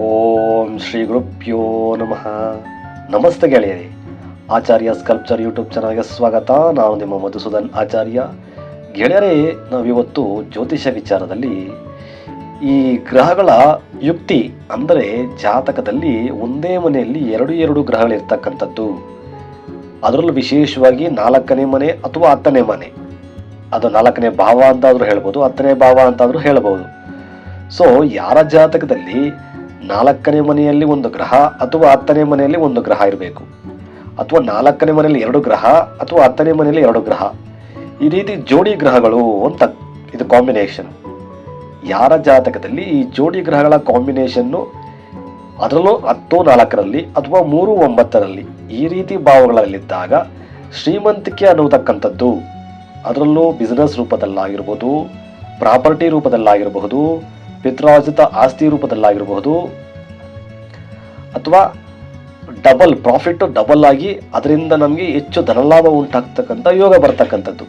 ಓಂ ಶ್ರೀ ಗುರುಪ್ಯೋ ನಮಃ. ನಮಸ್ತೆ ಗೆಳೆಯರಿ. ಆಚಾರ್ಯ sculpture YouTube ಚಾನಲ್ಗೆ ಸ್ವಾಗತ. ನಾನು ನಿಮ್ಮ ಮಧುಸೂದನ್ ಆಚಾರ್ಯ. ಗೆಳೆಯರೇ, ನಾವಿವತ್ತು ಜ್ಯೋತಿಷ ವಿಚಾರದಲ್ಲಿ ಈ ಗ್ರಹಗಳ ಯುಕ್ತಿ ಅಂದರೆ ಜಾತಕದಲ್ಲಿ ಒಂದೇ ಮನೆಯಲ್ಲಿ ಎರಡು ಎರಡು ಗ್ರಹಗಳಿರ್ತಕ್ಕಂಥದ್ದು. ಅದರಲ್ಲೂ ವಿಶೇಷವಾಗಿ ನಾಲ್ಕನೇ ಮನೆ ಅಥವಾ ಹತ್ತನೇ ಮನೆ. ಅದು ನಾಲ್ಕನೇ ಭಾವ ಅಂತಾದರೂ ಹೇಳ್ಬೋದು, ಹತ್ತನೇ ಭಾವ ಅಂತಾದರೂ ಹೇಳ್ಬೋದು. ಸೊ ಯಾರ ಜಾತಕದಲ್ಲಿ ನಾಲ್ಕನೇ ಮನೆಯಲ್ಲಿ ಒಂದು ಗ್ರಹ ಅಥವಾ ಹತ್ತನೇ ಮನೆಯಲ್ಲಿ ಒಂದು ಗ್ರಹ ಇರಬೇಕು. ಅಥವಾ ನಾಲ್ಕನೇ ಮನೆಯಲ್ಲಿ ಎರಡು ಗ್ರಹ ಅಥವಾ ಹತ್ತನೇ ಮನೆಯಲ್ಲಿ ಎರಡು ಗ್ರಹ. ಈ ರೀತಿ ಜೋಡಿ ಗ್ರಹಗಳು ಅಂತ ಇದು ಕಾಂಬಿನೇಷನ್ ಯಾರ ಜಾತಕದಲ್ಲಿ ಈ ಜೋಡಿ ಗ್ರಹಗಳ ಕಾಂಬಿನೇಷನ್ನು ಅದರಲ್ಲೂ ಹತ್ತು ನಾಲ್ಕರಲ್ಲಿ ಅಥವಾ ಮೂರು ಒಂಬತ್ತರಲ್ಲಿ ಈ ರೀತಿ ಭಾವಗಳಲ್ಲಿದ್ದಾಗ ಶ್ರೀಮಂತಿಕೆ ಅನ್ನುವತಕ್ಕಂಥದ್ದು ಅದರಲ್ಲೂ ಬಿಸ್ನೆಸ್ ರೂಪದಲ್ಲಾಗಿರ್ಬೋದು ಪ್ರಾಪರ್ಟಿ ರೂಪದಲ್ಲಾಗಿರಬಹುದು, ಪಿತ್ರಾರ್ಜಿತ ಆಸ್ತಿ ರೂಪದಲ್ಲಾಗಿರಬಹುದು ಅಥವಾ ಡಬಲ್ ಪ್ರಾಫಿಟ್ ಡಬಲ್ ಆಗಿ ಅದರಿಂದ ನಮಗೆ ಹೆಚ್ಚು ಧನಲಾಭ ಉಂಟಾಗ್ತಕ್ಕಂಥ ಯೋಗ ಬರ್ತಕ್ಕಂಥದ್ದು.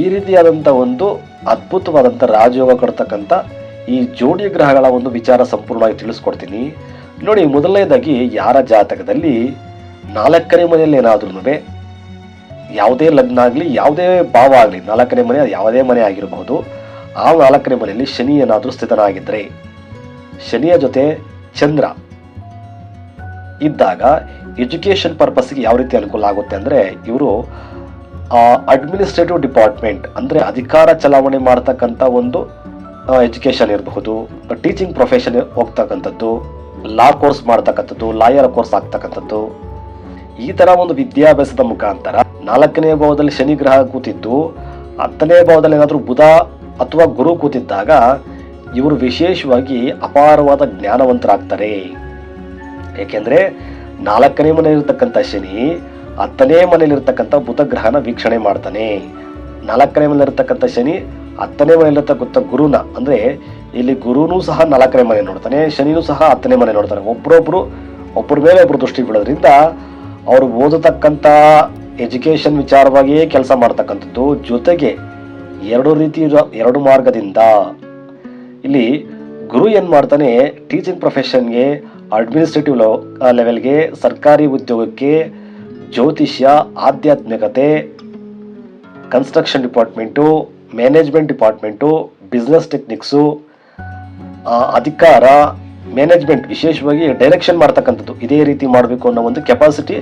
ಈ ರೀತಿಯಾದಂಥ ಒಂದು ಅದ್ಭುತವಾದಂಥ ರಾಜಯೋಗ ಕೊಡ್ತಕ್ಕಂಥ ಈ ಜೋಡಿ ಗ್ರಹಗಳ ಒಂದು ವಿಚಾರ ಸಂಪೂರ್ಣವಾಗಿ ತಿಳಿಸ್ಕೊಡ್ತೀನಿ. ನೋಡಿ, ಮೊದಲನೇದಾಗಿ ಯಾರ ಜಾತಕದಲ್ಲಿ ನಾಲ್ಕನೇ ಮನೆಯಲ್ಲಿ ಏನಾದ್ರೂ ಯಾವುದೇ ಲಗ್ನ ಆಗಲಿ, ಯಾವುದೇ ಭಾವ ಆಗಲಿ, ನಾಲ್ಕನೇ ಮನೆ ಯಾವುದೇ ಮನೆ ಆಗಿರಬಹುದು ಆ ನಾಲ್ಕನೇ ಮನೆಯಲ್ಲಿ ಶನಿ ಏನಾದರೂ ಸ್ಥಿತನಾಗಿದ್ದರೆ ಶನಿಯ ಜೊತೆ ಚಂದ್ರ ಇದ್ದಾಗ ಎಜುಕೇಷನ್ ಪರ್ಪಸ್ಗೆ ಯಾವ ರೀತಿ ಅನುಕೂಲ ಆಗುತ್ತೆ ಅಂದರೆ ಇವರು ಅಡ್ಮಿನಿಸ್ಟ್ರೇಟಿವ್ ಡಿಪಾರ್ಟ್ಮೆಂಟ್ ಅಂದರೆ ಅಧಿಕಾರ ಚಲಾವಣೆ ಮಾಡ್ತಕ್ಕಂಥ ಒಂದು ಎಜುಕೇಷನ್ ಇರಬಹುದು ಟೀಚಿಂಗ್ ಪ್ರೊಫೆಷನ್ ಹೋಗ್ತಕ್ಕಂಥದ್ದು ಲಾ ಕೋರ್ಸ್ ಮಾಡ್ತಕ್ಕಂಥದ್ದು ಲಾಯರ್ ಕೋರ್ಸ್ ಆಗ್ತಕ್ಕಂಥದ್ದು. ಈ ಥರ ಒಂದು ವಿದ್ಯಾಭ್ಯಾಸದ ಮುಖಾಂತರ ನಾಲ್ಕನೇ ಭಾವದಲ್ಲಿ ಶನಿ ಗ್ರಹ ಕೂತಿದ್ದು, ಹತ್ತನೇ ಭಾವದಲ್ಲಿ ಏನಾದರೂ ಬುಧ ಅಥವಾ ಗುರು ಕೂತಿದ್ದಾಗ ಇವರು ವಿಶೇಷವಾಗಿ ಅಪಾರವಾದ ಜ್ಞಾನವಂತರಾಗ್ತಾರೆ. ಏಕೆಂದ್ರೆ ನಾಲ್ಕನೇ ಮನೆಯಲ್ಲಿರ್ತಕ್ಕಂಥ ಶನಿ ಹತ್ತನೇ ಮನೆಯಲ್ಲಿರ್ತಕ್ಕಂಥ ಬುಧ ಗ್ರಹನ ವೀಕ್ಷಣೆ ಮಾಡ್ತಾನೆ. ನಾಲ್ಕನೇ ಮನೆಯಲ್ಲಿರ್ತಕ್ಕಂಥ ಶನಿ ಹತ್ತನೇ ಮನೆಯಲ್ಲಿರ್ತಕ್ಕಂಥ ಗುರುನ, ಅಂದ್ರೆ ಇಲ್ಲಿ ಗುರುನೂ ಸಹ ನಾಲ್ಕನೇ ಮನೆ ನೋಡ್ತಾನೆ, ಶನಿನೂ ಸಹ ಹತ್ತನೇ ಮನೆ ನೋಡ್ತಾನೆ. ಒಬ್ಬರೊಬ್ಬರು ಒಬ್ಬರ ಮೇಲೆ ಒಬ್ರು ದೃಷ್ಟಿ ಬೀಳೋದ್ರಿಂದ ಅವರು ಓದತಕ್ಕಂಥ ಎಜುಕೇಶನ್ ವಿಚಾರವಾಗಿಯೇ ಕೆಲಸ ಮಾಡ್ತಕ್ಕಂಥದ್ದು. ಜೊತೆಗೆ ಎರಡು ರೀತಿ ಎರಡು ಮಾರ್ಗದಿಂದ. ಇಲ್ಲಿ ಗುರು ಏನು ಮಾಡ್ತಾನೆ, ಟೀಚಿಂಗ್ ಪ್ರೊಫೆಷನ್ಗೆ ಅಡ್ಮಿನಿಸ್ಟ್ರೇಟಿವ್ ಲೆವೆಲ್ಗೆ ಸರ್ಕಾರಿ ಉದ್ಯೋಗಕ್ಕೆ ಜ್ಯೋತಿಷ್ಯ, ಆಧ್ಯಾತ್ಮಿಕತೆ construction department management department business techniques ಅಧಿಕಾರ ಮ್ಯಾನೇಜ್ಮೆಂಟ್ ವಿಶೇಷವಾಗಿ ಡೈರೆಕ್ಷನ್ ಮಾಡ್ತಕ್ಕಂಥದ್ದು. ಇದೇ ರೀತಿ ಮಾಡಬೇಕು ಅನ್ನೋ ಒಂದು ಕೆಪಾಸಿಟಿ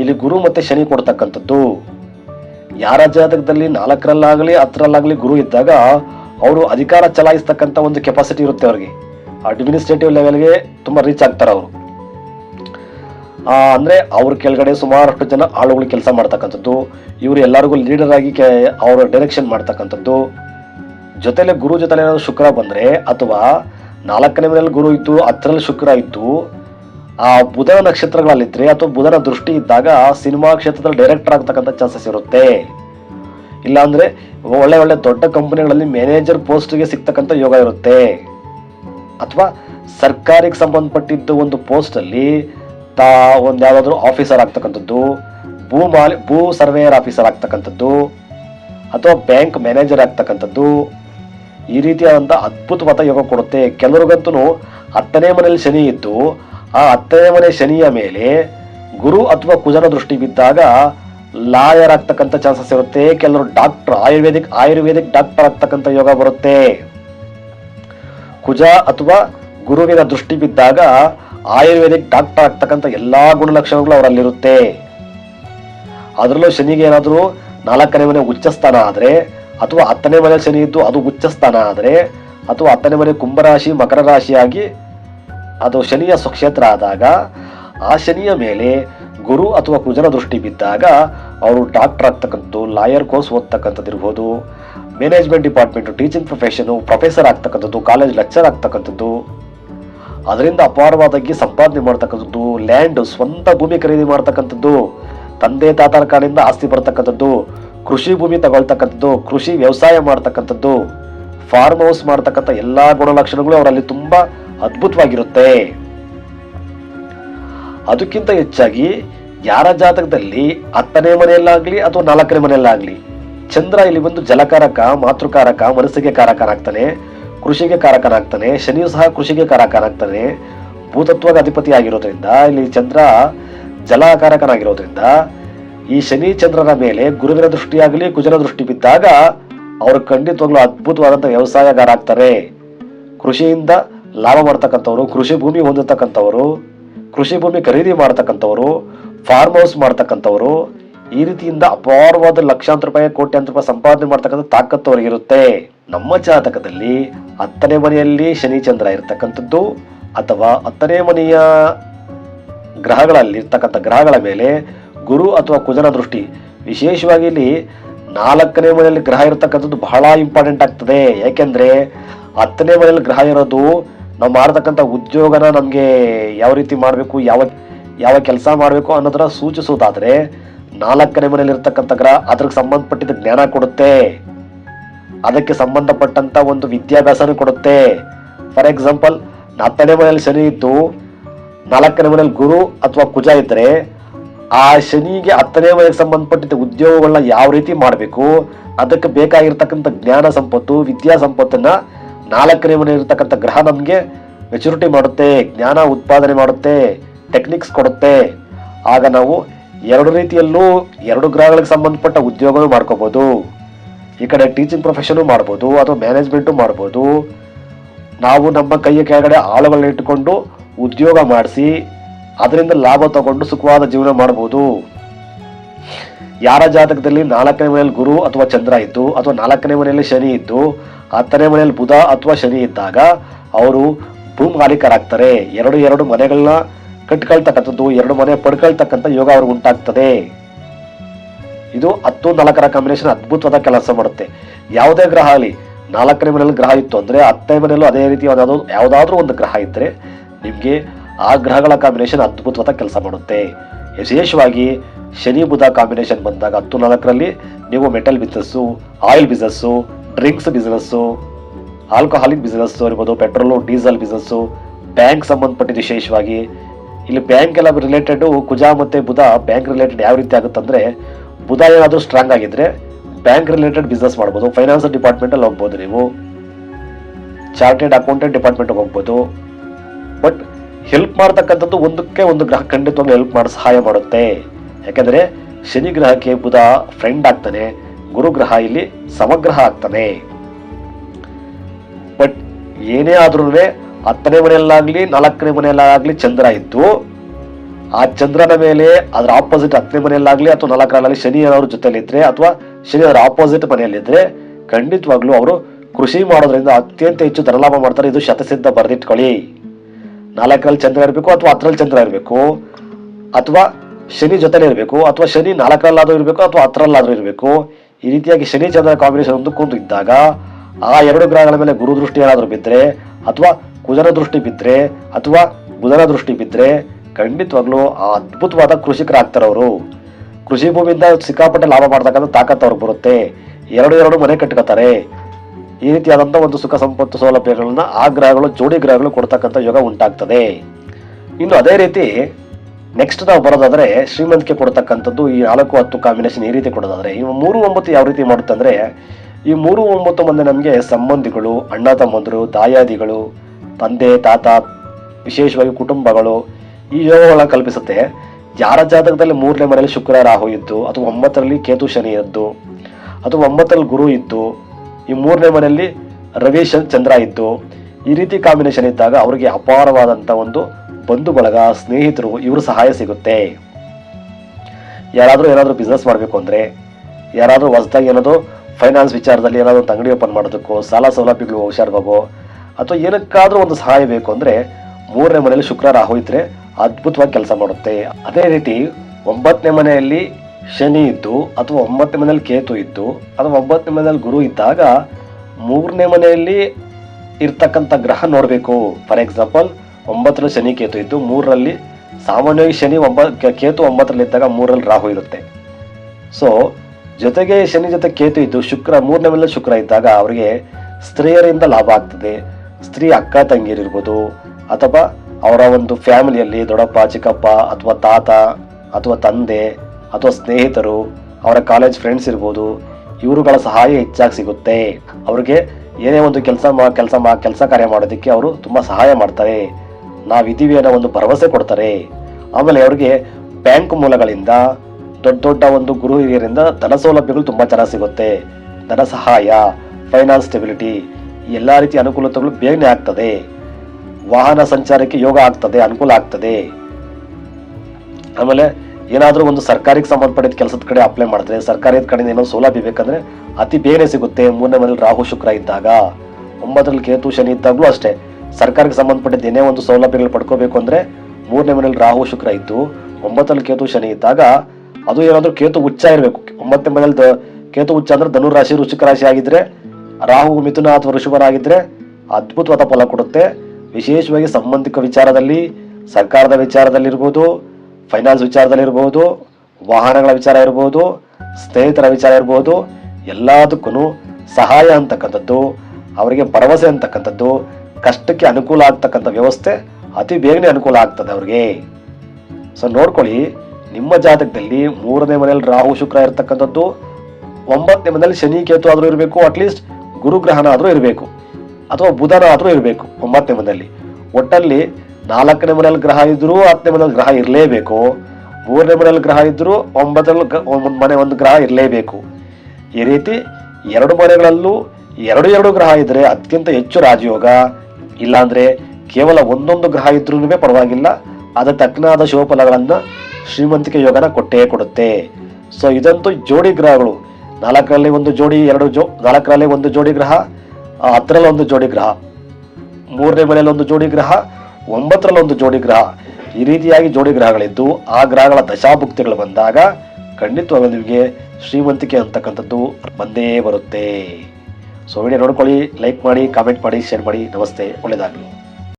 ಇಲ್ಲಿ ಗುರು ಮತ್ತು ಶನಿ ಕೊಡ್ತಕ್ಕಂಥದ್ದು. ಯಾರ ಜಾತಕದಲ್ಲಿ ನಾಲ್ಕರಲ್ಲಾಗಲಿ ಹತ್ತರಲ್ಲಾಗಲಿ ಗುರು ಇದ್ದಾಗ, ಅವರು ಅಧಿಕಾರ ಚಲಾಯಿಸ್ತಕ್ಕಂಥ ಒಂದು ಕೆಪಾಸಿಟಿ ಇರುತ್ತೆ ಅವ್ರಿಗೆ. ಅಡ್ಮಿನಿಸ್ಟ್ರೇಟಿವ್ ಲೆವೆಲ್ಗೆ ತುಂಬ ರೀಚ್ ಆಗ್ತಾರೆ ಅವರು. ಅಂದರೆ ಅವ್ರ ಕೆಳಗಡೆ ಸುಮಾರಷ್ಟು ಜನ ಆಳುಗಳು ಕೆಲಸ ಮಾಡ್ತಕ್ಕಂಥದ್ದು, ಇವರು ಎಲ್ಲರಿಗೂ ಲೀಡರ್ ಆಗಿ ಕೆ, ಅವರ ಡೈರೆಕ್ಷನ್ ಮಾಡ್ತಕ್ಕಂಥದ್ದು. ಜೊತೆಲೆ ಗುರು ಜೊತೆಲೆ ಏನಾದ್ರು ಶುಕ್ರ ಬಂದ್ರೆ ಅಥವಾ ನಾಲ್ಕನೇ ಮನೆಯಲ್ಲಿ ಗುರು ಇತ್ತು ಹತ್ತರಲ್ಲಿ ಶುಕ್ರ ಇತ್ತು ಆ ಬುಧನ ನಕ್ಷತ್ರಗಳಲ್ಲಿದ್ರೆ ಅಥವಾ ಬುಧನ ದೃಷ್ಟಿ ಇದ್ದಾಗ ಸಿನಿಮಾ ಕ್ಷೇತ್ರದಲ್ಲಿ ಡೈರೆಕ್ಟರ್ ಆಗ್ತಕ್ಕಂಥ ಚಾನ್ಸಸ್ ಇರುತ್ತೆ. ಇಲ್ಲಾಂದರೆ ಒಳ್ಳೆ ಒಳ್ಳೆ ದೊಡ್ಡ ಕಂಪನಿಗಳಲ್ಲಿ ಮ್ಯಾನೇಜರ್ ಪೋಸ್ಟ್ಗೆ ಸಿಗ್ತಕ್ಕಂಥ ಯೋಗ ಇರುತ್ತೆ. ಅಥವಾ ಸರ್ಕಾರಿಗೆ ಸಂಬಂಧಪಟ್ಟಿದ್ದ ಒಂದು ಪೋಸ್ಟ್ ಅಲ್ಲಿ ತಾ ಒಂದು ಯಾವ್ದಾದ್ರು ಆಫೀಸರ್ ಆಗ್ತಕ್ಕಂಥದ್ದು, ಭೂ ಮಾಲಿ, ಭೂ ಸರ್ವೇಯರ್ ಆಫೀಸರ್ ಆಗ್ತಕ್ಕಂಥದ್ದು, ಅಥವಾ ಬ್ಯಾಂಕ್ ಮ್ಯಾನೇಜರ್ ಆಗ್ತಕ್ಕಂಥದ್ದು, ಈ ರೀತಿಯಾದಂಥ ಅದ್ಭುತವಾದ ಯೋಗ ಕೊಡುತ್ತೆ. ಕೆಲವ್ರಿಗಂತೂ ಹತ್ತನೇ ಮನೆಯಲ್ಲಿ ಶನಿ ಇದ್ದು, ಆ ಹತ್ತನೇ ಮನೆ ಶನಿಯ ಮೇಲೆ ಗುರು ಅಥವಾ ಕುಜನ ದೃಷ್ಟಿ ಬಿದ್ದಾಗ ಲಾಯರ್ ಆಗ್ತಕ್ಕಂಥ ಚಾನ್ಸಸ್ ಇರುತ್ತೆ. ಕೆಲವರು ಡಾಕ್ಟರ್ ಆಯುರ್ವೇದಿಕ್ ಆಯುರ್ವೇದಿಕ್ ಡಾಕ್ಟರ್ ಆಗ್ತಕ್ಕಂಥ ಯೋಗ ಬರುತ್ತೆ. ಕುಜ ಅಥವಾ ಗುರುವಿನ ದೃಷ್ಟಿ ಬಿದ್ದಾಗ ಆಯುರ್ವೇದಿಕ್ ಡಾಕ್ಟರ್ ಆಗ್ತಕ್ಕಂಥ ಎಲ್ಲಾ ಗುಣಲಕ್ಷಣಗಳು ಅವರಲ್ಲಿರುತ್ತೆ. ಅದರಲ್ಲೂ ಶನಿಗೆ ಏನಾದರೂ ನಾಲ್ಕನೇ ಮನೆ ಉಚ್ಚಸ್ಥಾನ ಆದರೆ, ಅಥವಾ ಹತ್ತನೇ ಮನೆ ಶನಿ ಇದ್ದು ಅದು ಉಚ್ಚಸ್ಥಾನ ಆದ್ರೆ, ಅಥವಾ ಹತ್ತನೇ ಮನೆ ಕುಂಭರಾಶಿ, ಮಕರ ರಾಶಿಯಾಗಿ ಅದು ಶನಿಯ ಸ್ವಕ್ಷೇತ್ರ ಆದಾಗ, ಆ ಶನಿಯ ಮೇಲೆ ಗುರು ಅಥವಾ ಕುಜನ ದೃಷ್ಟಿ ಬಿದ್ದಾಗ, ಅವರು ಡಾಕ್ಟರ್ ಆಗ್ತಕ್ಕಂಥದ್ದು, ಲಾಯರ್ ಕೋರ್ಸ್ ಓದ್ತಕ್ಕಂಥದ್ದು ಇರ್ಬೋದು management department teaching profession professor ಆಗ್ತಕ್ಕಂಥದ್ದು ಕಾಲೇಜ್ ಲೆಕ್ಚರ್ ಆಗ್ತಕ್ಕಂಥದ್ದು. ಅದರಿಂದ ಅಪಾರವಾದಾಗಿ ಸಂಪಾದನೆ ಮಾಡ್ತಕ್ಕಂಥದ್ದು ಲ್ಯಾಂಡ್ ಸ್ವಂತ ಭೂಮಿ ಖರೀದಿ ಮಾಡ್ತಕ್ಕಂಥದ್ದು, ತಂದೆ ತಾತರ ಕಾಲದಿಂದ ಆಸ್ತಿ ಬರ್ತಕ್ಕಂಥದ್ದು, ಕೃಷಿ ಭೂಮಿ ತಗೊಳ್ತಕ್ಕಂಥದ್ದು, ಕೃಷಿ ವ್ಯವಸಾಯ ಮಾಡ್ತಕ್ಕಂಥದ್ದು ಫಾರ್ಮ್ ಹೌಸ್ ಮಾಡ್ತಕ್ಕಂಥ ಎಲ್ಲ ಗುಣಲಕ್ಷಣಗಳು ಅವರಲ್ಲಿ ತುಂಬ ಅದ್ಭುತವಾಗಿರುತ್ತೆ. ಅದಕ್ಕಿಂತ ಹೆಚ್ಚಾಗಿ ಯಾರ ಜಾತಕದಲ್ಲಿ ಹತ್ತನೇ ಮನೆಯಲ್ಲಾಗ್ಲಿ ಅಥವಾ ನಾಲ್ಕನೇ ಮನೆಯಲ್ಲಾಗ್ಲಿ ಚಂದ್ರ ಇಲ್ಲಿ ಬಂದು ಜಲಕಾರಕ, ಮಾತೃಕಾರಕ, ಮನಸ್ಸಿಗೆ ಕಾರಕನಾಗ್ತಾನೆ, ಕೃಷಿಗೆ ಕಾರಕನಾಗ್ತಾನೆ, ಶನಿಯು ಸಹ ಕೃಷಿಗೆ ಕಾರಕನಾಗ್ತಾನೆ ಭೂತತ್ವದ ಅಧಿಪತಿ ಆಗಿರೋದ್ರಿಂದ, ಇಲ್ಲಿ ಚಂದ್ರ ಜಲಕಾರಕನಾಗಿರೋದ್ರಿಂದ, ಈ ಶನಿ ಚಂದ್ರನ ಮೇಲೆ ಗುರುವಿನ ದೃಷ್ಟಿಯಾಗಲಿ, ಕುಜನ ದೃಷ್ಟಿ ಬಿದ್ದಾಗ ಅವರು ಖಂಡಿತವಾಗ್ಲೂ ವ್ಯವಸಾಯಗಾರ ಆಗ್ತಾರೆ ಕೃಷಿಯಿಂದ ಲಾಭ ಮಾಡ್ತಕ್ಕಂಥವ್ರು, ಕೃಷಿ ಭೂಮಿ ಹೊಂದಿರತಕ್ಕಂಥವ್ರು, ಕೃಷಿ ಭೂಮಿ ಖರೀದಿ ಮಾಡ್ತಕ್ಕಂಥವ್ರು ಫಾರ್ಮ್ ಹೌಸ್ ಮಾಡ್ತಕ್ಕಂಥವ್ರು ಈ ರೀತಿಯಿಂದ ಅಪಾರವಾದ ಲಕ್ಷಾಂತರ ರೂಪಾಯಿ, ಕೋಟ್ಯಾಂತರ ರೂಪಾಯಿ ಸಂಪಾದನೆ ಮಾಡ್ತಕ್ಕಂಥ ತಾಕತ್ತು ಅವರಿಗಿರುತ್ತೆ ನಮ್ಮ ಜಾತಕದಲ್ಲಿ ಹತ್ತನೇ ಮನೆಯಲ್ಲಿ ಶನಿ ಚಂದ್ರ ಇರತಕ್ಕಂಥದ್ದು ಅಥವಾ ಹತ್ತನೇ ಮನೆಯ ಗ್ರಹಗಳಲ್ಲಿ ಇರ್ತಕ್ಕಂಥ ಗ್ರಹಗಳ ಮೇಲೆ ಗುರು ಅಥವಾ ಕುಜನ ದೃಷ್ಟಿ. ವಿಶೇಷವಾಗಿ ಇಲ್ಲಿ ನಾಲ್ಕನೇ ಮನೆಯಲ್ಲಿ ಗ್ರಹ ಇರತಕ್ಕಂಥದ್ದು ಬಹಳ ಇಂಪಾರ್ಟೆಂಟ್ ಆಗ್ತದೆ. ಯಾಕೆಂದ್ರೆ ಹತ್ತನೇ ಮನೆಯಲ್ಲಿ ಗ್ರಹ ಇರೋದು ನಾವು ಮಾಡ್ತಕ್ಕಂಥ ಉದ್ಯೋಗನ ನಮಗೆ ಯಾವ ರೀತಿ ಮಾಡಬೇಕು, ಯಾವ ಯಾವ ಕೆಲಸ ಮಾಡಬೇಕು ಅನ್ನೋದನ್ನ ಸೂಚಿಸೋದಾದ್ರೆ ನಾಲ್ಕನೇ ಮನೆಯಲ್ಲಿ ಇರ್ತಕ್ಕಂಥ ಗ್ರಹ ಅದಕ್ಕೆ ಸಂಬಂಧಪಟ್ಟಿದ್ದ ಜ್ಞಾನ ಕೊಡುತ್ತೆ. ಅದಕ್ಕೆ ಸಂಬಂಧಪಟ್ಟಂತ ಒಂದು ವಿದ್ಯಾಭ್ಯಾಸನೂ ಕೊಡುತ್ತೆ. ಫಾರ್ ಎಕ್ಸಾಂಪಲ್ ಹತ್ತನೇ ಮನೆಯಲ್ಲಿ ಶನಿ ಇದ್ದು, ನಾಲ್ಕನೇ ಮನೆಯಲ್ಲಿ ಗುರು ಅಥವಾ ಕುಜ ಇದ್ರೆ, ಆ ಶನಿಗೆ ಹತ್ತನೇ ಮನೆಗೆ ಸಂಬಂಧಪಟ್ಟಿದ್ದ ಉದ್ಯೋಗಗಳನ್ನ ಯಾವ ರೀತಿ ಮಾಡಬೇಕು, ಅದಕ್ಕೆ ಬೇಕಾಗಿರ್ತಕ್ಕಂಥ ಜ್ಞಾನ ಸಂಪತ್ತು, ವಿದ್ಯಾ ಸಂಪತ್ತನ್ನ ನಾಲ್ಕನೇ ಮನೆ ಇರ್ತಕ್ಕಂಥ ಗ್ರಹ ನಮಗೆ ಮೆಚುರಿಟಿ ಮಾಡುತ್ತೆ, ಜ್ಞಾನ ಉತ್ಪಾದನೆ ಮಾಡುತ್ತೆ ಟೆಕ್ನಿಕ್ಸ್ ಕೊಡುತ್ತೆ. ಆಗ ನಾವು ಎರಡು ರೀತಿಯಲ್ಲೂ ಎರಡು ಗ್ರಹಗಳಿಗೆ ಸಂಬಂಧಪಟ್ಟ ಉದ್ಯೋಗನೂ ಮಾಡ್ಕೋಬಹುದು ಈ ಕಡೆ ಟೀಚಿಂಗ್ ಪ್ರೊಫೆಷನು ಮಾಡ್ಬೋದು ಅಥವಾ ಮ್ಯಾನೇಜ್ಮೆಂಟು ಮಾಡ್ಬೋದು. ನಾವು ನಮ್ಮ ಕೈಯ ಕೆಳಗಡೆ ಆಳುಗಳನ್ನ ಇಟ್ಟುಕೊಂಡು ಉದ್ಯೋಗ ಮಾಡಿಸಿ, ಅದರಿಂದ ಲಾಭ ತಗೊಂಡು ಸುಖವಾದ ಜೀವನ ಮಾಡ್ಬೋದು. ಯಾರ ಜಾತಕದಲ್ಲಿ ನಾಲ್ಕನೇ ಮನೆಯಲ್ಲಿ ಗುರು ಅಥವಾ ಚಂದ್ರ ಇದ್ದು, ಅಥವಾ ನಾಲ್ಕನೇ ಮನೆಯಲ್ಲಿ ಶನಿ ಇದ್ದು, ಹತ್ತನೇ ಮನೆಯಲ್ಲಿ ಬುಧ ಅಥವಾ ಶನಿ ಇದ್ದಾಗ, ಅವರು ಭೂಮಾಲೀಕರಾಗ್ತಾರೆ. ಎರಡು ಎರಡು ಮನೆಗಳನ್ನ ಕಟ್ಕೊಳ್ತಕ್ಕಂಥದ್ದು, ಎರಡು ಮನೆ ಪಡ್ಕೊಳ್ತಕ್ಕಂಥ ಯೋಗ ಅವ್ರಿಗೆ ಉಂಟಾಗ್ತದೆ. ಇದು ಹತ್ತು ನಾಲ್ಕರ ಕಾಂಬಿನೇಷನ್ ಅದ್ಭುತವಾದ ಕೆಲಸ ಮಾಡುತ್ತೆ. ಯಾವುದೇ ಗ್ರಹ ಆಗಲಿ, ನಾಲ್ಕನೇ ಮನೆಯಲ್ಲಿ ಗ್ರಹ ಇತ್ತು ಅಂದ್ರೆ ಹತ್ತನೇ ಮನೆಯಲ್ಲೂ ಅದೇ ರೀತಿ ಯಾವ್ದಾದ್ರು ಯಾವುದಾದ್ರೂ ಒಂದು ಗ್ರಹ ಇದ್ರೆ ನಿಮಗೆ ಆ ಗ್ರಹಗಳ ಕಾಂಬಿನೇಷನ್ ಅದ್ಭುತವಾದ ಕೆಲಸ ಮಾಡುತ್ತೆ. ವಿಶೇಷವಾಗಿ ಶನಿ ಬುಧ ಕಾಂಬಿನೇಷನ್ ಬಂದಾಗ ಹತ್ತು ನಾಲ್ಕರಲ್ಲಿ ನೀವು metal business oil business drinks business alcoholic business ಇರ್ಬೋದು ಪೆಟ್ರೋಲು ಡೀಸೆಲ್ ಬಿಸ್ನೆಸ್ಸು ಬ್ಯಾಂಕ್ ಸಂಬಂಧಪಟ್ಟಿದ್ದು ವಿಶೇಷವಾಗಿ ಇಲ್ಲಿ ಬ್ಯಾಂಕ್ ಎಲ್ಲ ರಿಲೇಟೆಡ್ ಕುಜ ಮತ್ತೆ ಬುಧ ಬ್ಯಾಂಕ್ ರಿಲೇಟೆಡ್ ಯಾವ ರೀತಿ ಆಗುತ್ತಂದ್ರೆ ಬುಧ ಏನಾದರೂ ಸ್ಟ್ರಾಂಗ್ ಆಗಿದ್ರೆ ಬ್ಯಾಂಕ್ ರಿಲೇಟೆಡ್ ಬಿಸ್ನೆಸ್ ಮಾಡ್ಬೋದು. ಫೈನಾನ್ಸ್ ಡಿಪಾರ್ಟ್ಮೆಂಟ್ ಅಲ್ಲಿ ಹೋಗ್ಬೋದು ನೀವು. ಚಾರ್ಟೆಡ್ ಅಕೌಂಟೆಂಟ್ ಡಿಪಾರ್ಟ್ಮೆಂಟ್ ಹೋಗ್ಬೋದು. ಬಟ್ ಹೆಲ್ಪ್ ಮಾಡ್ತಕ್ಕಂಥದ್ದು ಒಂದಕ್ಕೆ ಒಂದು ಗ್ರಹ ಖಂಡಿತವಾಗ್ಲೂ ಹೆಲ್ಪ್ ಮಾಡಿ, ಸಹಾಯ ಮಾಡುತ್ತೆ. ಯಾಕೆಂದ್ರೆ ಶನಿ ಗ್ರಹಕ್ಕೆ ಬುಧ ಫ್ರೆಂಡ್ ಆಗ್ತಾನೆ. ಗುರು ಗ್ರಹ ಇಲ್ಲಿ ಸಮಗ್ರಹ ಆಗ್ತಾನೆ. ಬಟ್ ಏನೇ ಆದ್ರೂ ಹತ್ತನೇ ಮನೆಯಲ್ಲಾಗಲಿ, ನಾಲ್ಕನೇ ಮನೆಯಲ್ಲಾಗಲಿ ಚಂದ್ರ ಇತ್ತು. ಆ ಚಂದ್ರನ ಮೇಲೆ ಅದರ ಆಪೋಸಿಟ್ ಹತ್ತನೇ ಮನೆಯಲ್ಲಾಗಲಿ ಅಥವಾ ನಾಲ್ಕರಲ್ಲಾಗಲಿ ಶನಿ ಏನಾದ್ರು ಜೊತೆಲಿದ್ರೆ ಅಥವಾ ಶನಿ ಅವರ ಆಪೋಸಿಟ್ ಮನೆಯಲ್ಲಿದ್ದರೆ ಖಂಡಿತವಾಗ್ಲೂ ಅವರು ಕೃಷಿ ಮಾಡೋದ್ರಿಂದ ಅತ್ಯಂತ ಹೆಚ್ಚು ಧನಲಾಭ ಮಾಡ್ತಾರೆ. ಇದು ಶತಸಿದ್ಧ ಬರೆದಿಟ್ಕೊಳ್ಳಿ. ನಾಲ್ಕರಲ್ಲಿ ಚಂದ್ರ ಇರಬೇಕು ಅಥವಾ ಹತ್ತರಲ್ಲಿ ಚಂದ್ರ ಇರಬೇಕು ಅಥವಾ ಶನಿ ಜೊತೆಲಿ ಇರಬೇಕು ಅಥವಾ ಶನಿ ನಾಲ್ಕರಲ್ಲಾದ್ರೂ ಇರಬೇಕು ಅಥವಾ ಹತ್ತರಲ್ಲಾದ್ರೂ ಇರಬೇಕು. ಈ ರೀತಿಯಾಗಿ ಶನಿ, ಚಂದ್ರ ಕಾಂಬಿನೇಷನ್ ಒಂದಕ್ಕೊಂದು ಇದ್ದಾಗ ಆ ಎರಡು ಗ್ರಹಗಳ ಮೇಲೆ ಗುರು ದೃಷ್ಟಿ ಏನಾದರೂ ಬಿದ್ದರೆ ಅಥವಾ ಕುಜನ ದೃಷ್ಟಿ ಬಿದ್ದರೆ ಅಥವಾ ಬುಧನ ದೃಷ್ಟಿ ಬಿದ್ದರೆ ಖಂಡಿತವಾಗ್ಲೂ ಆ ಅದ್ಭುತವಾದ ಕೃಷಿಕರಾಗ್ತಾರವರು ಕೃಷಿ ಭೂಮಿಯಿಂದ ಸಿಕ್ಕಾಪಟ್ಟೆ ಲಾಭ ಮಾಡ್ತಕ್ಕಂಥ ತಾಕತ್ತು ಅವ್ರಿಗೆ ಬರುತ್ತೆ. ಎರಡು ಎರಡು ಮನೆ ಕಟ್ಕೋತಾರೆ. ಈ ರೀತಿಯಾದಂಥ ಒಂದು ಸುಖ ಸಂಪತ್ತು ಸೌಲಭ್ಯಗಳನ್ನ ಆ ಗ್ರಹಗಳು, ಜೋಡಿ ಗ್ರಹಗಳು ಕೊಡ್ತಕ್ಕಂಥ ಯೋಗ ಉಂಟಾಗ್ತದೆ. ಇನ್ನು ಅದೇ ರೀತಿ ನೆಕ್ಸ್ಟ್ ನಾವು ಬರೋದಾದರೆ ಶ್ರೀಮಂತಿಕೆ ಕೊಡ್ತಕ್ಕಂಥದ್ದು ಈ ನಾಲ್ಕು ಹತ್ತು ಕಾಂಬಿನೇಷನ್ ಈ ರೀತಿ ಕೊಡೋದಾದ್ರೆ. ಈ ಮೂರು ಒಂಬತ್ತು ಯಾವ ರೀತಿ ಮಾಡುತ್ತೆ ಈ ಮೂರು ಒಂಬತ್ತು ಮಂದಿ ನಮಗೆ ಸಂಬಂಧಿಗಳು, ಅಣ್ಣ ತಮ್ಮಂದರು ದಾಯಾದಿಗಳು ತಂದೆ, ತಾತ, ವಿಶೇಷವಾಗಿ ಕುಟುಂಬಗಳು ಈ ಯೋಗಗಳನ್ನ ಕಲ್ಪಿಸುತ್ತೆ. ಯಾರ ಜಾತಕದಲ್ಲಿ ಮೂರನೇ ಮನೆಯಲ್ಲಿ ಶುಕ್ರ, ರಾಹು ಇದ್ದು, ಅಥವಾ ಒಂಬತ್ತರಲ್ಲಿ ಕೇತು ಶನಿ ಇದ್ದು, ಅಥವಾ ಒಂಬತ್ತರಲ್ಲಿ ಗುರು ಇದ್ದು, ಈ ಮೂರನೇ ಮನೆಯಲ್ಲಿ ರವಿ ಚಂದ್ರ ಇದ್ದು, ಈ ರೀತಿ ಕಾಂಬಿನೇಷನ್ ಇದ್ದಾಗ ಅವರಿಗೆ ಅಪಾರವಾದಂಥ ಒಂದು ಬಂಧು ಬಳಗ ಸ್ನೇಹಿತರು ಇವರು ಸಹಾಯ ಸಿಗುತ್ತೆ. ಯಾರಾದರೂ ಏನಾದರೂ ಬಿಸ್ನೆಸ್ ಮಾಡಬೇಕು ಅಂದರೆ, ಯಾರಾದರೂ ಹೊಸದಾಗಿ ಏನಾದರೂ ಫೈನಾನ್ಸ್ ವಿಚಾರದಲ್ಲಿ ಏನಾದರೂ ಒಂದು ಅಂಗಡಿ ಓಪನ್ ಮಾಡೋದಕ್ಕೋ, ಸಾಲ ಸೌಲಭ್ಯಗಳು ಹುಷಾರ್ವಾಗೋ ಅಥವಾ ಏನಕ್ಕಾದರೂ ಒಂದು ಸಹಾಯ ಬೇಕು ಅಂದರೆ ಮೂರನೇ ಮನೆಯಲ್ಲಿ ಶುಕ್ರ ರಾಹು ಇದ್ದರೆ ಅದ್ಭುತವಾಗಿ ಕೆಲಸ ಮಾಡುತ್ತೆ. ಅದೇ ರೀತಿ ಒಂಬತ್ತನೇ ಮನೆಯಲ್ಲಿ ಶನಿ ಇದ್ದು ಅಥವಾ ಒಂಬತ್ತನೇ ಮನೆಯಲ್ಲಿ ಕೇತು ಇದ್ದು ಅಥವಾ ಒಂಬತ್ತನೇ ಮನೆಯಲ್ಲಿ ಗುರು ಇದ್ದಾಗ ಮೂರನೇ ಮನೆಯಲ್ಲಿ ಇರ್ತಕ್ಕಂಥ ಗ್ರಹ ನೋಡಬೇಕು. ಫಾರ್ ಎಕ್ಸಾಂಪಲ್ ಒಂಬತ್ತರಲ್ಲಿ ಶನಿ ಕೇತು ಇದ್ದು ಮೂರರಲ್ಲಿ ಸಾಮಾನ್ಯವಾಗಿ ಶನಿ ಒಂಬ ಕೇತು ಒಂಬತ್ತರಲ್ಲಿ ಇದ್ದಾಗ ಮೂರರಲ್ಲಿ ರಾಹು ಇರುತ್ತೆ. ಸೊ ಜೊತೆಗೆ ಶನಿ ಜೊತೆ ಕೇತು ಇದ್ದು ಶುಕ್ರ ಮೂರನೇ ಮನೆಯಲ್ಲಿ ಶುಕ್ರ ಇದ್ದಾಗ ಅವರಿಗೆ ಸ್ತ್ರೀಯರಿಂದ ಲಾಭ ಆಗ್ತದೆ. ಸ್ತ್ರೀ ಅಕ್ಕ ತಂಗಿಯರಿರ್ಬೋದು ಅಥವಾ ಅವರ ಒಂದು ಫ್ಯಾಮಿಲಿಯಲ್ಲಿ ದೊಡ್ಡಪ್ಪ, ಚಿಕ್ಕಪ್ಪ ಅಥವಾ ತಾತ ಅಥವಾ ತಂದೆ ಅಥವಾ ಸ್ನೇಹಿತರು, ಅವರ ಕಾಲೇಜ್ ಫ್ರೆಂಡ್ಸ್ ಇರ್ಬೋದು, ಇವರುಗಳ ಸಹಾಯ ಹೆಚ್ಚಾಗಿ ಸಿಗುತ್ತೆ. ಅವ್ರಿಗೆ ಏನೇ ಒಂದು ಕೆಲಸ ಮಾ ಕೆಲಸ ಮಾ, ಕೆಲಸ ಕಾರ್ಯ ಮಾಡೋದಕ್ಕೆ ಅವರು ತುಂಬ ಸಹಾಯ ಮಾಡ್ತಾರೆ. ನಾವಿದ್ದೀವಿ ಅನ್ನೋ ಒಂದು ಭರವಸೆ ಕೊಡ್ತಾರೆ. ಆಮೇಲೆ ಅವರಿಗೆ ಬ್ಯಾಂಕ್ ಮೂಲಗಳಿಂದ ದೊಡ್ಡ ದೊಡ್ಡ ಒಂದು ಗುರು ಹಿರಿಯರಿಂದ ಧನ ಸೌಲಭ್ಯಗಳು ತುಂಬ ಚೆನ್ನಾಗಿ ಸಿಗುತ್ತೆ. ಧನ ಸಹಾಯ, ಫೈನಾನ್ಸ್ ಸ್ಟೆಬಿಲಿಟಿ ಎಲ್ಲ ರೀತಿಯ ಅನುಕೂಲತೆಗಳು ಬೇಗನೆ ಆಗ್ತದೆ. ವಾಹನ ಸಂಚಾರಕ್ಕೆ ಯೋಗ ಆಗ್ತದೆ, ಅನುಕೂಲ ಆಗ್ತದೆ. ಆಮೇಲೆ ಏನಾದರೂ ಒಂದು ಸರ್ಕಾರಕ್ಕೆ ಸಂಬಂಧಪಟ್ಟಿದ ಕೆಲಸದ ಕಡೆ ಅಪ್ಲೈ ಮಾಡಿದ್ರೆ, ಸರ್ಕಾರದ ಕಡೆಯಿಂದ ಏನೋ ಸೌಲಭ್ಯ ಬೇಕಂದ್ರೆ ಅತಿ ಬೇಗನೆ ಸಿಗುತ್ತೆ. ಮೂರನೇ ಮನೇಲಿ ರಾಹು ಶುಕ್ರ ಇದ್ದಾಗ, ಒಂಬತ್ತರಲ್ಲಿ ಕೇತು ಶನಿ ಇದ್ದಾಗಲೂ ಅಷ್ಟೇ. ಸರ್ಕಾರಕ್ಕೆ ಸಂಬಂಧಪಟ್ಟಿದ್ದ ಏನೇ ಒಂದು ಸೌಲಭ್ಯಗಳು ಪಡ್ಕೋಬೇಕು ಅಂದರೆ ಮೂರನೇ ಮನೇಲಿ ರಾಹು ಶುಕ್ರ ಇದ್ದು, ಒಂಬತ್ತರಲ್ಲಿ ಕೇತು ಶನಿ ಇದ್ದಾಗ ಅದು ಏನಾದರೂ ಕೇತು ಉಚ್ಚ ಇರಬೇಕು. ಒಂಬತ್ತನೇ ಮನೇಲಿ ಕೇತು ಉಚ್ಚ ಅಂದ್ರೆ ಧನು ರಾಶಿ, ವೃಶ್ಚಿಕ ರಾಶಿ ಆಗಿದ್ರೆ ರಾಹು ಮಿಥುನ ಅಥವಾ ಋಷಭರಾಗಿದ್ರೆ ಅದ್ಭುತವಾದ ಫಲ ಕೊಡುತ್ತೆ. ವಿಶೇಷವಾಗಿ ಸಂಬಂಧಿಕ ವಿಚಾರದಲ್ಲಿ, ಸರ್ಕಾರದ ವಿಚಾರದಲ್ಲಿರ್ಬೋದು ಫೈನಾನ್ಸ್ ವಿಚಾರದಲ್ಲಿರ್ಬೋದು, ವಾಹನಗಳ ವಿಚಾರ ಇರ್ಬೋದು, ಸ್ನೇಹಿತರ ವಿಚಾರ ಇರ್ಬೋದು, ಎಲ್ಲದಕ್ಕೂ ಸಹಾಯ ಅಂತಕ್ಕಂಥದ್ದು, ಅವರಿಗೆ ಭರವಸೆ ಅಂತಕ್ಕಂಥದ್ದು, ಕಷ್ಟಕ್ಕೆ ಅನುಕೂಲ ಆಗ್ತಕ್ಕಂಥ ವ್ಯವಸ್ಥೆ ಅತಿ ಬೇಗನೆ ಅನುಕೂಲ ಆಗ್ತದೆ ಅವ್ರಿಗೆ. ಸೊ ನೋಡ್ಕೊಳ್ಳಿ, ನಿಮ್ಮ ಜಾತಕದಲ್ಲಿ ಮೂರನೇ ಮನೆಯಲ್ಲಿ ರಾಹು ಶುಕ್ರ ಇರ್ತಕ್ಕಂಥದ್ದು, ಒಂಬತ್ತನೇ ಮನೆಯಲ್ಲಿ ಶನಿ ಕೇತು ಆದರೂ ಇರಬೇಕು ಅಟ್ಲೀಸ್ಟ್ ಗುರುಗ್ರಹಣ ಆದರೂ ಇರಬೇಕು. ಅಥವಾ ಬುಧನ ಆದರೂ ಇರಬೇಕು ಒಂಬತ್ತನೇ ಮನೆಯಲ್ಲಿ. ಒಟ್ಟಲ್ಲಿ ನಾಲ್ಕನೇ ಮನೆಯಲ್ಲಿ ಗ್ರಹ ಇದ್ದರೂ ಹತ್ತನೇ ಮನೆಯಲ್ಲಿ ಗ್ರಹ ಇರಲೇಬೇಕು. ಮೂರನೇ ಮನೆಯಲ್ಲಿ ಗ್ರಹ ಇದ್ದರೂ ಒಂಬತ್ತರಲ್ಲಿ ಮನೆ, ಒಂದು ಗ್ರಹ ಇರಲೇಬೇಕು. ಈ ರೀತಿ ಎರಡು ಮನೆಗಳಲ್ಲೂ ಎರಡು ಎರಡು ಗ್ರಹ ಇದ್ದರೆ ಅತ್ಯಂತ ಹೆಚ್ಚು ರಾಜಯೋಗ. ಇಲ್ಲಾಂದರೆ ಕೇವಲ ಒಂದೊಂದು ಗ್ರಹ ಇದ್ರೂ ಪರವಾಗಿಲ್ಲ. ಅದ ತಕ್ಕನಾದ ಶಿವಫಲಗಳನ್ನು ಶ್ರೀಮಂತಿಕೆ ಯೋಗನ ಕೊಟ್ಟೇ ಕೊಡುತ್ತೆ. ಸೊ ಇದಂತೂ ಜೋಡಿ ಗ್ರಹಗಳು. ನಾಲ್ಕರಲ್ಲಿ ಒಂದು ಜೋಡಿ, ಎರಡು ಜೋ, ನಾಲ್ಕರಲ್ಲಿ ಒಂದು ಜೋಡಿ ಗ್ರಹ ಹತ್ತರಲ್ಲಿ ಒಂದು ಜೋಡಿ ಗ್ರಹ, ಮೂರನೇ ಮನೆಯಲ್ಲಿ ಒಂದು ಜೋಡಿ ಗ್ರಹ, ಒಂಬತ್ತರಲ್ಲಿ ಒಂದು ಜೋಡಿ ಗ್ರಹ, ಈ ರೀತಿಯಾಗಿ ಜೋಡಿ ಗ್ರಹಗಳಿದ್ದು, ಆ ಗ್ರಹಗಳ ದಶಾಭುಕ್ತಿಗಳು ಬಂದಾಗ ಖಂಡಿತವಾಗಲು ನಿಮಗೆ ಶ್ರೀಮಂತಿಕೆ ಅಂತಕ್ಕಂಥದ್ದು ಬಂದೇ ಬರುತ್ತೆ. ಸೊ ವಿಡಿಯೋ ನೋಡ್ಕೊಳ್ಳಿ ಲೈಕ್ ಮಾಡಿ ಕಾಮೆಂಟ್ ಮಾಡಿ ಶೇರ್ ಮಾಡಿ. ನಮಸ್ತೆ ಒಳ್ಳೆಯದಾಗಲಿ